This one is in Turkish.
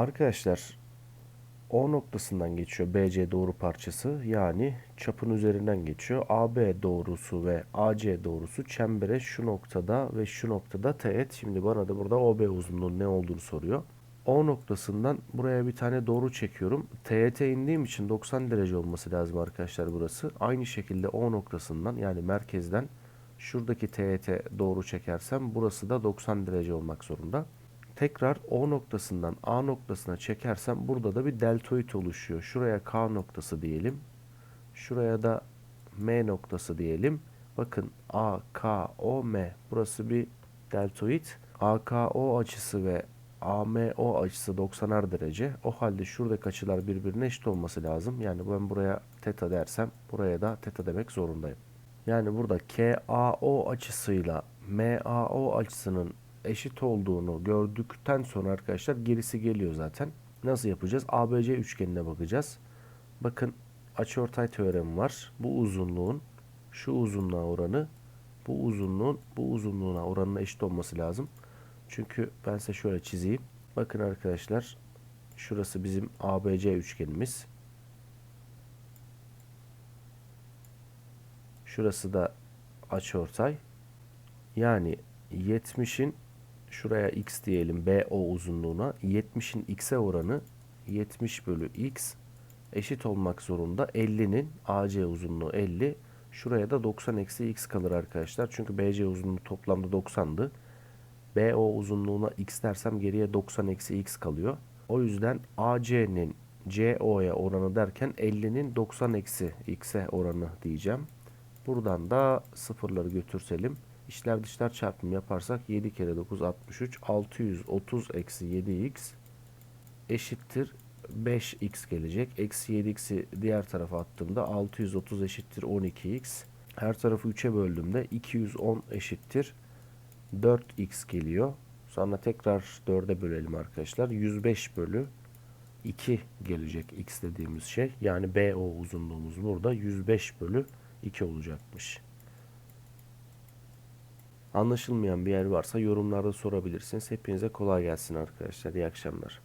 Arkadaşlar O noktasından geçiyor BC doğru parçası yani çapın üzerinden geçiyor. AB doğrusu ve AC doğrusu çembere şu noktada ve şu noktada teğet. Şimdi bana da burada OB uzunluğunun ne olduğunu soruyor. O noktasından buraya bir tane doğru çekiyorum. Teğete indiğim için 90 derece olması lazım arkadaşlar burası. Aynı şekilde O noktasından yani merkezden şuradaki teğete doğru çekersem burası da 90 derece olmak zorunda. Tekrar O noktasından A noktasına çekersem burada da bir deltoid oluşuyor. Şuraya K noktası diyelim. Şuraya da M noktası diyelim. Bakın A, K, O, M. Burası bir deltoid. AKO açısı ve AMO açısı 90'ar derece. O halde şuradaki açılar birbirine eşit olması lazım. Yani ben buraya teta dersem buraya da teta demek zorundayım. Yani burada KAO açısıyla MAO açısının eşit olduğunu gördükten sonra arkadaşlar gerisi geliyor zaten. Nasıl yapacağız? ABC üçgenine bakacağız. Bakın açıortay teoremi var. Bu uzunluğun şu uzunluğa oranı bu uzunluğun bu uzunluğuna oranına eşit olması lazım. Çünkü ben size şöyle çizeyim. Bakın arkadaşlar şurası bizim ABC üçgenimiz. Şurası da açıortay. Yani 70'in şuraya x diyelim BO uzunluğuna 70'in x'e oranı 70 bölü x eşit olmak zorunda 50'nin AC uzunluğu 50 şuraya da 90 eksi x kalır arkadaşlar. Çünkü BC uzunluğu toplamda 90'dı. BO uzunluğuna x dersem geriye 90 eksi x kalıyor. O yüzden AC'nin CO'ya oranı derken 50'nin 90 eksi x'e oranı diyeceğim. Buradan da sıfırları götürselim. İşler dışlar çarpımı yaparsak 7 kere 9 63 630 eksi 7x eşittir 5x gelecek. Eksi 7x'i diğer tarafa attığımda 630 eşittir 12x. Her tarafı 3'e böldüğümde 210 eşittir 4x geliyor. Sonra tekrar 4'e bölelim arkadaşlar. 105 bölü 2 gelecek x dediğimiz şey. Yani BO uzunluğumuz burada 105 bölü 2 olacakmış. Anlaşılmayan bir yer varsa yorumlarda sorabilirsiniz. Hepinize kolay gelsin arkadaşlar. İyi akşamlar.